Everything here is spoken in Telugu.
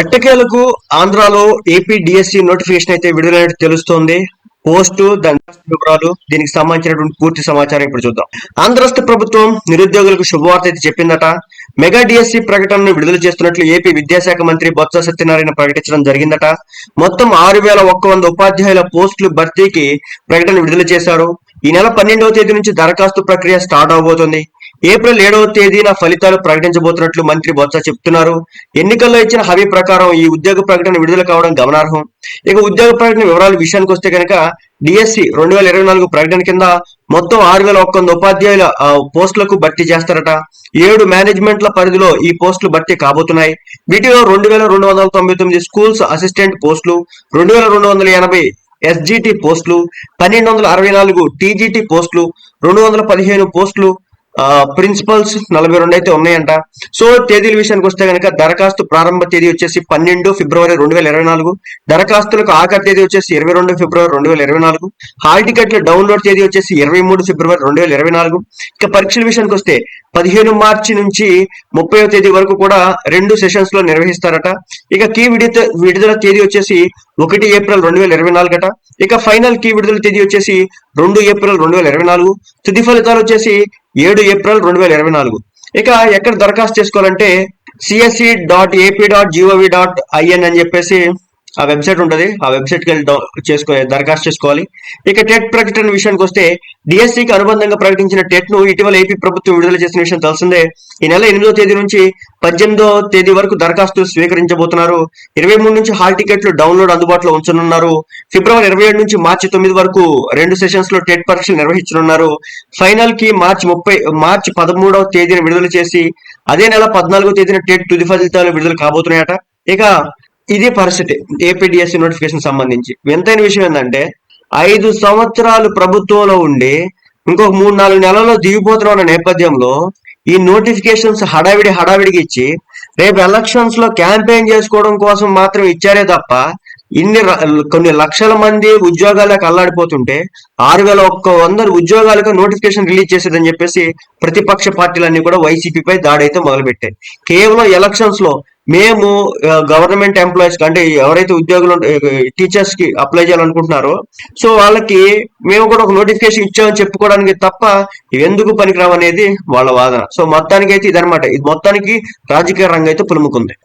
ఎట్టకేలకు ఆంధ్రాలో ఏపీ డిఎస్సి నోటిఫికేషన్ అయితే విడుదలైనట్టు తెలుస్తోంది. పోస్టు దాని వివరాలు దీనికి సంబంధించినటువంటి పూర్తి సమాచారం ఇప్పుడు చూద్దాం. ఆంధ్రస్థ ప్రభుత్వం నిరుద్యోగులకు శుభవార్త అయితే చెప్పిందట. మెగా డిఎస్సి ప్రకటనను విడుదల చేస్తున్నట్లు ఏపీ విద్యాశాఖ మంత్రి బొత్స సత్యనారాయణ ప్రకటించడం జరిగిందట. మొత్తం ఆరు వేల ఒక్క వంద ఉపాధ్యాయుల పోస్టులు భర్తీకి ప్రకటన విడుదల చేశారు. ఈ నెల పన్నెండవ తేదీ నుంచి దరఖాస్తు ప్రక్రియ స్టార్ట్ అవబోతోంది. ఏప్రిల్ ఏడవ తేదీన ఫలితాలు ప్రకటించబోతున్నట్లు మంత్రి బొత్స చెప్తున్నారు. ఎన్నికల్లో ఇచ్చిన హామీ ప్రకారం ఈ ఉద్యోగ ప్రకటన విడుదల కావడం గమనార్హం. ఇక ఉద్యోగ ప్రకటన వివరాల విషయానికి వస్తే కనుక డిఎస్సి రెండు వేల ఇరవై నాలుగు ప్రకటన కింద మొత్తం ఆరు వేల ఒక్క వంద ఉపాధ్యాయుల పోస్టులకు భర్తీ చేస్తారట. ఏడు మేనేజ్మెంట్ల పరిధిలో ఈ పోస్టులు భర్తీ కాబోతున్నాయి. వీటిలో రెండు వేల రెండు వందల తొంభై తొమ్మిది స్కూల్స్ అసిస్టెంట్ పోస్టులు రెండు వేల రెండు వందల ఎనభై ఎస్జిటి పోస్టులు పన్నెండు వందల అరవై నాలుగు టీజీటీ పోస్టులు రెండు వందల పదిహేను పోస్టులు ప్రిన్సిపల్స్ నలభై రెండు అయితే ఉన్నాయంట. సో తేదీల విషయానికి వస్తే కనుక దరఖాస్తు ప్రారంభ తేదీ వచ్చేసి పన్నెండు ఫిబ్రవరి రెండు వేల ఇరవై నాలుగు. దరఖాస్తులకు ఆఖరి తేదీ వచ్చేసి ఇరవై రెండు ఫిబ్రవరి రెండు వేల ఇరవై నాలుగు. హాల్ టికెట్లు డౌన్లోడ్ తేదీ వచ్చేసి ఇరవై మూడు ఫిబ్రవరి రెండు వేల ఇరవై నాలుగు. ఇక పరీక్షల విషయానికి వస్తే పదిహేను మార్చి నుంచి ముప్పై తేదీ వరకు కూడా రెండు సెషన్స్లో నిర్వహిస్తారట. ఇక కీ విడుదల విడుదల తేదీ వచ్చేసి ఒకటి ఏప్రిల్ రెండు వేల ఇరవై నాలుగు అట ఇక ఫైనల్ కీ విడుదల తేదీ వచ్చేసి రెండు ఏప్రిల్ రెండు వేల ఇరవై నాలుగు. తుది ఫలితాలు వచ్చేసి ఏడు ఏప్రిల్ రెండు వేల ఇరవై నాలుగు. ఇక ఎక్కడ దరఖాస్తు చేసుకోవాలంటే CSC dot AP dot GOV dot IN అని చెప్పేసి ఆ వెబ్సైట్ ఉంటుంది. ఆ వెబ్సైట్కి వెళ్ళి చేసుకో దరఖాస్తు చేసుకోవాలి. ఇక టెట్ ప్రకటన విషయానికి వస్తే డిఎస్సికి అనుబంధంగా ప్రకటించిన టెట్ను ఇటీవల ఏపీ ప్రభుత్వం విడుదల చేసిన విషయం తెలిసిందే. ఈ నెల ఎనిమిదో తేదీ నుంచి పద్దెనిమిదో తేదీ వరకు దరఖాస్తులు స్వీకరించబోతున్నారు. ఇరవై మూడు నుంచి హాల్ టికెట్లు డౌన్లోడ్ అందుబాటులో ఉంచనున్నారు. ఫిబ్రవరి ఇరవై ఏడు నుంచి మార్చి తొమ్మిది వరకు రెండు సెషన్స్లో టెట్ పరీక్షలు నిర్వహించనున్నారు. ఫైనల్కి మార్చి ముప్పై మార్చి పదమూడవ తేదీన విడుదల చేసి అదే నెల పద్నాలుగో తేదీన టెట్ తుది ఫలితాలు విడుదల కాబోతున్నాయట. ఇక ఇది పరిస్థితి ఏపీడిఎస్సి నోటిఫికేషన్ సంబంధించి. ఎంతైన విషయం ఏంటంటే ఐదు సంవత్సరాలు ప్రభుత్వంలో ఉండి ఇంకొక మూడు నాలుగు నెలల్లో దిగిపోతున్న ఉన్న నేపథ్యంలో ఈ నోటిఫికేషన్స్ హడావిడి హడావిడికి ఇచ్చి రేపు ఎలక్షన్స్లో క్యాంపెయిన్ చేసుకోవడం కోసం మాత్రం ఇచ్చారే తప్ప ఇన్ని కొన్ని లక్షల మంది ఉద్యోగాలకు అల్లాడిపోతుంటే ఆరు వేల ఒక్క వందల ఉద్యోగాలకు నోటిఫికేషన్ రిలీజ్ చేసేదని చెప్పేసి ప్రతిపక్ష పార్టీలన్నీ కూడా వైసీపీపై దాడైతే మొదలుపెట్టాయి. కేవలం ఎలక్షన్స్లో మేము గవర్నమెంట్ ఎంప్లాయీస్ అంటే ఎవరైతే ఉద్యోగులు టీచర్స్కి అప్లై చేయాలనుకుంటున్నారో సో వాళ్ళకి మేము కూడా ఒక నోటిఫికేషన్ ఇచ్చామని చెప్పుకోవడానికి తప్ప ఎందుకు పనికిరావు అనేది వాళ్ళ వాదన. సో మొత్తానికి అయితే ఇదనమాట ఇది మొత్తానికి రాజకీయ రంగం అయితే పులుముకుంది.